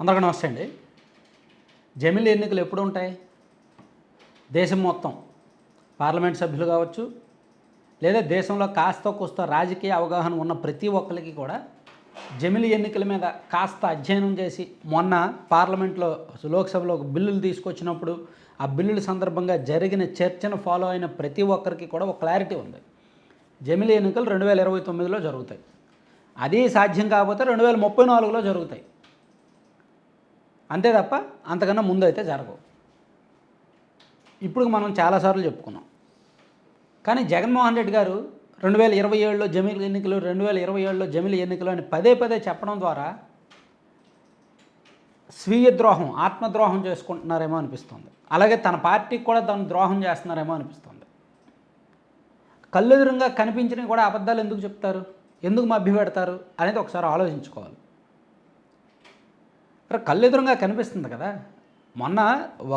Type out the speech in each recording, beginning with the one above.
అందరికీ నమస్తే అండి. జమిలీ ఎన్నికలు ఎప్పుడు ఉంటాయి? దేశం మొత్తం పార్లమెంట్ సభ్యులు కావచ్చు లేదా దేశంలో కాస్త కూస్త రాజకీయ అవగాహన ఉన్న ప్రతి ఒక్కరికి కూడా జమిలీ ఎన్నికల మీద కాస్త అధ్యయనం చేసి మొన్న పార్లమెంట్లో లోక్సభలో బిల్లులు తీసుకొచ్చినప్పుడు ఆ బిల్లుల సందర్భంగా జరిగిన చర్చను ఫాలో అయిన ప్రతి ఒక్కరికి కూడా ఒక క్లారిటీ ఉంది. జమిలీ ఎన్నికలు రెండు వేల ఇరవై తొమ్మిదిలో జరుగుతాయి. అది సాధ్యం కాకపోతే రెండు వేల ముప్పై నాలుగులో జరుగుతాయి. అంతే తప్ప అంతకన్నా ముందు అయితే జరగవు. ఇప్పుడు మనం చాలాసార్లు చెప్పుకున్నాం. కానీ జగన్మోహన్ రెడ్డి గారు రెండు వేల ఇరవై ఏడులో జమిలి ఎన్నికలు రెండు వేల ఇరవై ఏడులో జమిలి ఎన్నికలు అని పదే పదే చెప్పడం ద్వారా స్వీయ ద్రోహం ఆత్మద్రోహం చేసుకుంటున్నారేమో అనిపిస్తుంది. అలాగే తన పార్టీకి కూడా తను ద్రోహం చేస్తున్నారేమో అనిపిస్తుంది. కళ్ళెదురుగా కనిపించినవి కూడా అబద్ధాలు ఎందుకు చెప్తారు? ఎందుకు మభ్య పెడతారు అనేది ఒకసారి ఆలోచించుకోవాలి. కళ్ళెదురుగా కనిపిస్తుంది కదా. మొన్న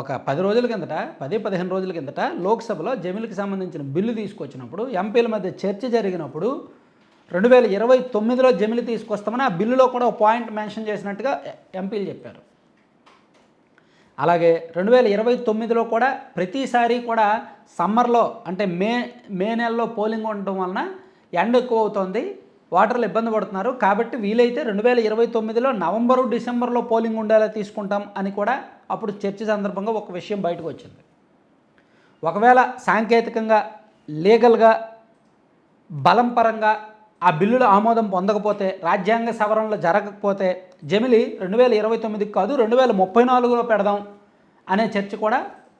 ఒక పది రోజుల కిందట పది పదిహేను రోజుల కిందట లోక్సభలో జమిలికి సంబంధించిన బిల్లు తీసుకొచ్చినప్పుడు ఎంపీల మధ్య చర్చ జరిగినప్పుడు రెండు వేల ఇరవై తొమ్మిదిలో జమిలి తీసుకొస్తామని ఆ బిల్లులో కూడా ఒక పాయింట్ మెన్షన్ చేసినట్టుగా ఎంపీలు చెప్పారు. అలాగే రెండు వేల ఇరవై తొమ్మిదిలో కూడా ప్రతిసారి కూడా సమ్మర్లో అంటే మే మే నెలలో పోలింగ్ ఉండటం వలన ఎండ ఎక్కువ అవుతుంది. వాటర్లు ఇబ్బంది పడుతున్నారు. కాబట్టి వీలైతే రెండు వేల ఇరవై తొమ్మిదిలో నవంబరు డిసెంబర్లో పోలింగ్ ఉండేలా తీసుకుంటాం అని కూడా అప్పుడు చర్చ సందర్భంగా ఒక విషయం బయటకు వచ్చింది. ఒకవేళ సాంకేతికంగా లీగల్గా బలం పరంగా ఆ బిల్లుల ఆమోదం పొందకపోతే రాజ్యాంగ సవరణలు జరగకపోతే జమిలి రెండు వేల ఇరవై తొమ్మిదికి కాదు రెండు వేల ముప్పై నాలుగులో పెడదాం అనే చర్చ కూడా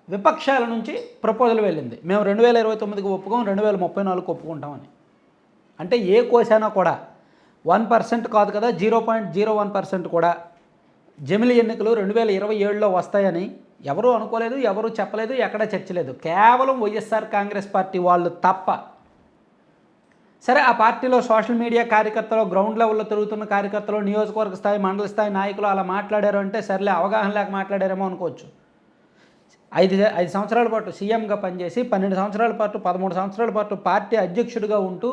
విపక్షాల నుంచి ప్రపోజల్ వెళ్ళింది. మేము రెండు వేల ఇరవై తొమ్మిదికి ఒప్పుకోం రెండు వేల ముప్పై నాలుగు ఒప్పుకుంటామని. అంటే ఏ కోసైనా కూడా వన్ పర్సెంట్ కాదు కదా zero point zero one percent కూడా జమిలి ఎన్నికలు రెండు వేల ఇరవై ఏడులో వస్తాయని ఎవరూ అనుకోలేదు ఎవరూ చెప్పలేదు ఎక్కడ చర్చలేదు. కేవలం వైఎస్ఆర్ కాంగ్రెస్ పార్టీ వాళ్ళు తప్ప. సరే ఆ పార్టీలో సోషల్ మీడియా కార్యకర్తలు గ్రౌండ్ లెవెల్లో తిరుగుతున్న కార్యకర్తలు నియోజకవర్గ స్థాయి మండల స్థాయి నాయకులు అలా మాట్లాడారు అంటే సర్లే అవగాహన లేక మాట్లాడారేమో అనుకోవచ్చు. ఐదు ఐదు సంవత్సరాల పాటు సీఎంగా పనిచేసి పన్నెండు సంవత్సరాల పాటు పదమూడు సంవత్సరాల పాటు పార్టీ అధ్యక్షుడిగా ఉంటూ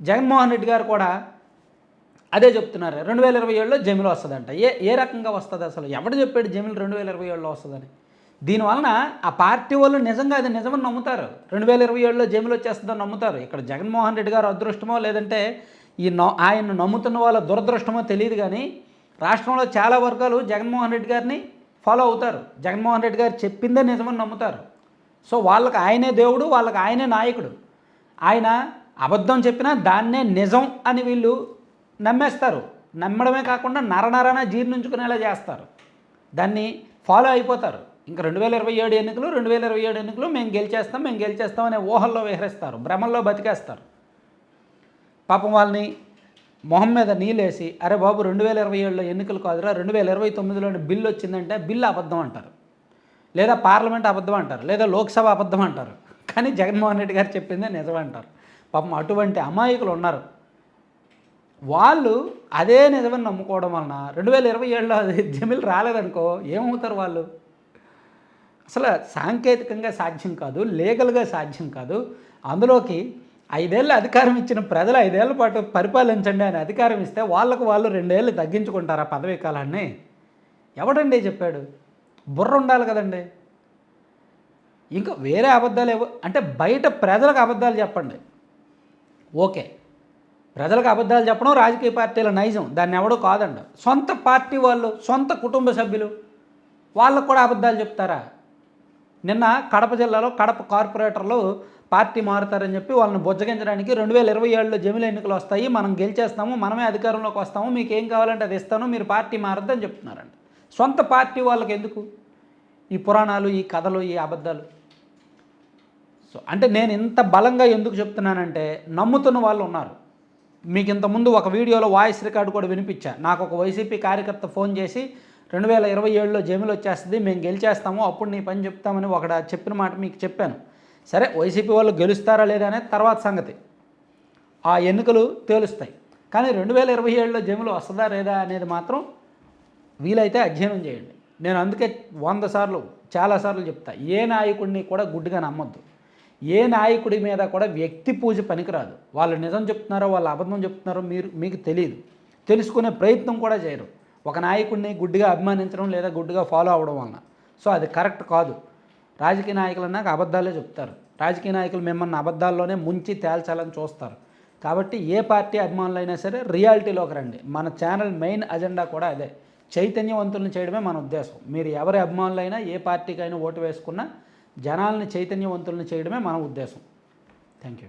జగన్మోహన్ రెడ్డి గారు కూడా అదే చెప్తున్నారు. రెండు వేల ఇరవై ఏడులో జమిలు వస్తుందంట. ఏ ఏ రకంగా వస్తుంది అసలు? ఎవడు చెప్పాడు జమిలు రెండు వేల ఇరవై ఏడులో వస్తుందని? దీనివలన ఆ పార్టీ వాళ్ళు నిజంగా అది నిజమని నమ్ముతారు. రెండు వేల ఇరవై ఏడులో జమిలు వచ్చేస్తుందని నమ్ముతారు. ఇక్కడ జగన్మోహన్ రెడ్డి గారు అదృష్టమో లేదంటే ఈ నో ఆయన నమ్ముతున్న వాళ్ళ దురదృష్టమో తెలియదు కానీ రాష్ట్రంలో చాలా వర్గాలు జగన్మోహన్ రెడ్డి గారిని ఫాలో అవుతారు. జగన్మోహన్ రెడ్డి గారు చెప్పిందే నిజమని నమ్ముతారు. సో వాళ్ళకి ఆయనే దేవుడు వాళ్ళకి ఆయనే నాయకుడు. ఆయన అబద్ధం చెప్పినా దాన్నే నిజం అని వీళ్ళు నమ్మేస్తారు. నమ్మడమే కాకుండా నరనరన జీర్ణించుకునేలా చేస్తారు. దాన్ని ఫాలో అయిపోతారు. ఇంకా రెండు వేల ఇరవై ఏడు ఎన్నికలు రెండు వేల ఇరవై ఏడు ఎన్నికలు మేము గెలిచేస్తాం మేము గెలిచేస్తాం అనే ఊహల్లో విహరిస్తారు. భ్రమల్లో బతికేస్తారు. పాపం వాళ్ళని మొహం మీద నీళ్ళేసి అరే బాబు రెండు వేల ఇరవై ఏడులో ఎన్నికలు కాదురా రెండు వేల ఇరవై తొమ్మిదిలోని బిల్లు వచ్చిందంటే బిల్లు అబద్ధం అంటారు. లేదా పార్లమెంట్ అబద్ధం అంటారు. లేదా లోక్సభ అబద్ధం అంటారు. కానీ జగన్మోహన్ రెడ్డి గారు చెప్పిందే నిజం అంటారు. పాపం అటువంటి అమాయకులు ఉన్నారు. వాళ్ళు అదే నిజమని నమ్ముకోవడం వలన రెండు వేల ఇరవై ఏడులో అది జమిల్ రాలేదనుకో ఏమవుతారు వాళ్ళు? అసలు సాంకేతికంగా సాధ్యం కాదు లీగల్గా సాధ్యం కాదు. అందులోకి ఐదేళ్ళు అధికారం ఇచ్చిన ప్రజలు ఐదేళ్ళ పాటు పరిపాలించండి అని అధికారం ఇస్తే వాళ్ళకు వాళ్ళు రెండేళ్ళు తగ్గించుకుంటారా పదవీ కాలాన్ని. ఎవడండి చెప్పాడు? బుర్ర ఉండాలి కదండి. ఇంకా వేరే అబద్ధాలు ఏవో అంటే బయట ప్రజలకు అబద్ధాలు చెప్పండి. ఓకే. ప్రజలకు అబద్ధాలు చెప్పడం రాజకీయ పార్టీల నైజం. దాన్ని ఎవడో కాదండ సొంత పార్టీ వాళ్ళు సొంత కుటుంబ సభ్యులు వాళ్ళకు కూడా అబద్ధాలు చెప్తారా? నిన్న కడప జిల్లాలో కడప కార్పొరేటర్లు పార్టీ మారుతారని చెప్పి వాళ్ళని బుజ్జగించడానికి రెండు వేల ఇరవై ఏడులో జమిల ఎన్నికలు వస్తాయి. మనం గెలిచేస్తాము మనమే అధికారంలోకి వస్తాము మీకు ఏం కావాలంటే అది ఇస్తాను మీరు పార్టీ మారద్దని చెప్తున్నారండి సొంత పార్టీ వాళ్ళకి ఎందుకు ఈ పురాణాలు ఈ కథలు ఈ అబద్ధాలు? సో అంటే నేను ఇంత బలంగా ఎందుకు చెప్తున్నానంటే నమ్ముతున్న వాళ్ళు ఉన్నారు. మీకు ఇంతకుముందు ఒక వీడియోలో వాయిస్ రికార్డు కూడా వినిపించా. నాకు ఒక వైసీపీ కార్యకర్త ఫోన్ చేసి రెండు వేల ఇరవై ఏడులో జమీలు వచ్చేస్తుంది మేము గెలిచేస్తాము అప్పుడు నీ పని చెప్తామని ఒకడ చెప్పిన మాట మీకు చెప్పాను. సరే వైసీపీ వాళ్ళు గెలుస్తారా లేదా అనేది తర్వాత సంగతి. ఆ ఎన్నికలు తేలుస్తాయి. కానీ రెండు వేల ఇరవై ఏడులో జమీలు వస్తుందా లేదా అనేది మాత్రం వీలైతే అధ్యయనం చేయండి. నేను అందుకే వంద సార్లు చాలాసార్లు చెప్తా. ఏ నాయకుడిని కూడా గుడ్డిగా నమ్మొద్దు. ఏ నాయకుడి మీద కూడా వ్యక్తి పూజ పనికిరాదు. వాళ్ళు నిజం చెప్తున్నారో వాళ్ళు అబద్ధం చెప్తున్నారో మీరు మీకు తెలియదు తెలుసుకునే ప్రయత్నం కూడా చేయరు. ఒక నాయకుడిని గుడ్డిగా అభిమానించడం లేదా గుడ్డిగా ఫాలో అవ్వడం వలన. సో అది కరెక్ట్ కాదు. రాజకీయ నాయకులు అన్నాక అబద్ధాలే చెప్తారు. రాజకీయ నాయకులు మిమ్మల్ని అబద్ధాల్లోనే ముంచి తేల్చాలని చూస్తారు. కాబట్టి ఏ పార్టీ అభిమానులైనా సరే రియాలిటీలోకి రండి. మన ఛానల్ మెయిన్ అజెండా కూడా అదే. చైతన్యవంతులను చేయడమే మన ఉద్దేశం. మీరు ఎవరి అభిమానులైనా ఏ పార్టీకైనా ఓటు వేసుకున్నా జనాల్ని చైతన్యవంతులను చేయడమే మన ఉద్దేశం. Thank you